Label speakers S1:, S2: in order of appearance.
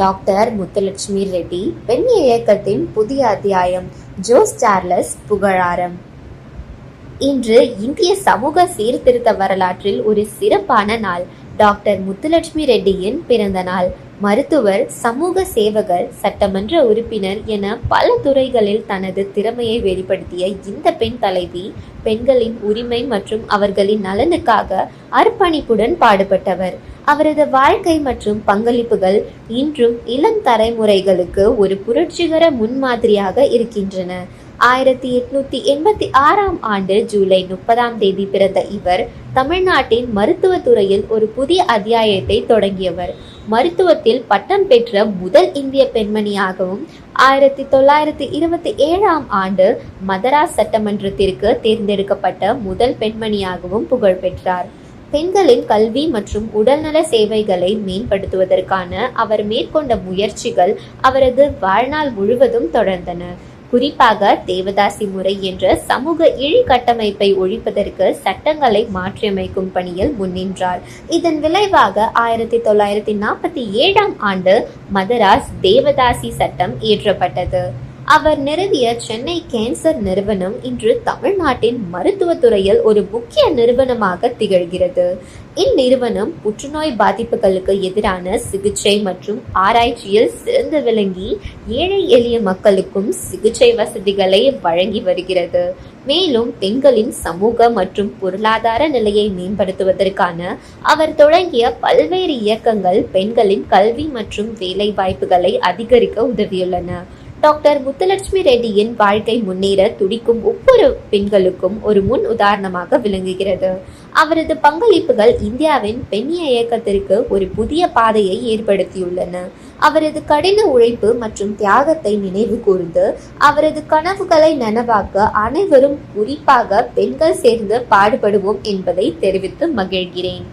S1: Doctor Muthulakshmi Reddy பெண் இயக்கத்தின் புதிய அத்தியாயம் ஜோஸ் சார்லஸ் புகழாரம். இன்று இந்திய சமூக சீர்திருத்த வரலாற்றில் ஒரு சிறப்பான நாள். டாக்டர் முத்துலட்சுமி ரெட்டியின் பிறந்த நாள். மருத்துவர் சமூக சேவகர் சட்டமன்ற உறுப்பினர் என பல துறைகளில் தனது திறமையை வெளிப்படுத்திய இந்த பெண் தலைவி பெண்களின் உரிமை மற்றும் அவர்களின் நலனுக்காக அர்ப்பணிப்புடன் பாடுபட்டவர். அவரது வாழ்க்கை மற்றும் பங்களிப்புகள் இன்றும் இளம் தலைமுறைகளுக்கு ஒரு புரட்சிகர முன்மாதிரியாக இருக்கின்றன. ஆயிரத்தி எட்நூத்தி எண்பத்தி ஆறாம் ஆண்டு ஜூலை முப்பதாம் தேதி பிறந்த இவர் தமிழ்நாட்டின் மருத்துவ துறையில் ஒரு புதிய அத்தியாயத்தை தொடங்கியவர். மருத்துவத்தில் பட்டம் பெற்ற முதல் இந்திய பெண்மணியாகவும் ஆயிரத்தி தொள்ளாயிரத்தி இருபத்தி ஏழாம் ஆண்டு மதராஸ் சட்டமன்றத்திற்கு தேர்ந்தெடுக்கப்பட்ட முதல் பெண்மணியாகவும் புகழ் பெற்றார். பெண்களின் கல்வி மற்றும் உடல்நல சேவைகளை மேம்படுத்துவதற்கான அவர் மேற்கொண்ட முயற்சிகள் அவரது வாழ்நாள் முழுவதும் தொடர்ந்தன. குறிப்பாக தேவதாசி முறை என்ற சமூக இழிகட்டமைப்பை ஒழிப்பதற்கு சட்டங்களை மாற்றியமைக்கும் பணியில் முன்னின்றார். இதன் விளைவாக ஆயிரத்தி தொள்ளாயிரத்தி நாற்பத்தி ஏழாம் ஆண்டு மதராஸ் தேவதாசி சட்டம் இயற்றப்பட்டது. அவர் நிறுவிய சென்னை கேன்சர் நிறுவனம் இன்று தமிழ்நாட்டின் மருத்துவத்துறையில் ஒரு முக்கிய நிறுவனமாக திகழ்கிறது. இந்நிறுவனம் புற்றுநோய் பாதிப்புகளுக்கு எதிரான சிகிச்சை மற்றும் ஆராய்ச்சியில் சிறந்து விளங்கி ஏழை எளிய மக்களுக்கும் சிகிச்சை வசதிகளை வழங்கி வருகிறது. மேலும் பெண்களின் சமூக மற்றும் பொருளாதார நிலையை மேம்படுத்துவதற்கான அவர் தொடங்கிய பல்வேறு இயக்கங்கள் பெண்களின் கல்வி மற்றும் வேலை வாய்ப்புகளை அதிகரிக்க உதவியுள்ளன. டாக்டர் முத்துலட்சுமி ரெட்டியின் வாழ்க்கை முன்னேற துடிக்கும் ஒவ்வொரு பெண்களுக்கும் ஒரு முன் உதாரணமாக விளங்குகிறது. அவரது பங்களிப்புகள் இந்தியாவின் பெண்ணிய இயக்கத்திற்கு ஒரு புதிய பாதையை ஏற்படுத்தியுள்ளன. அவரது கடின உழைப்பு மற்றும் தியாகத்தை நினைவு கூர்ந்து அவரது கனவுகளை நனவாக்க அனைவரும் குறிப்பாக பெண்கள் சேர்ந்து பாடுபடுவோம் என்பதை தெரிவித்து மகிழ்கிறேன்.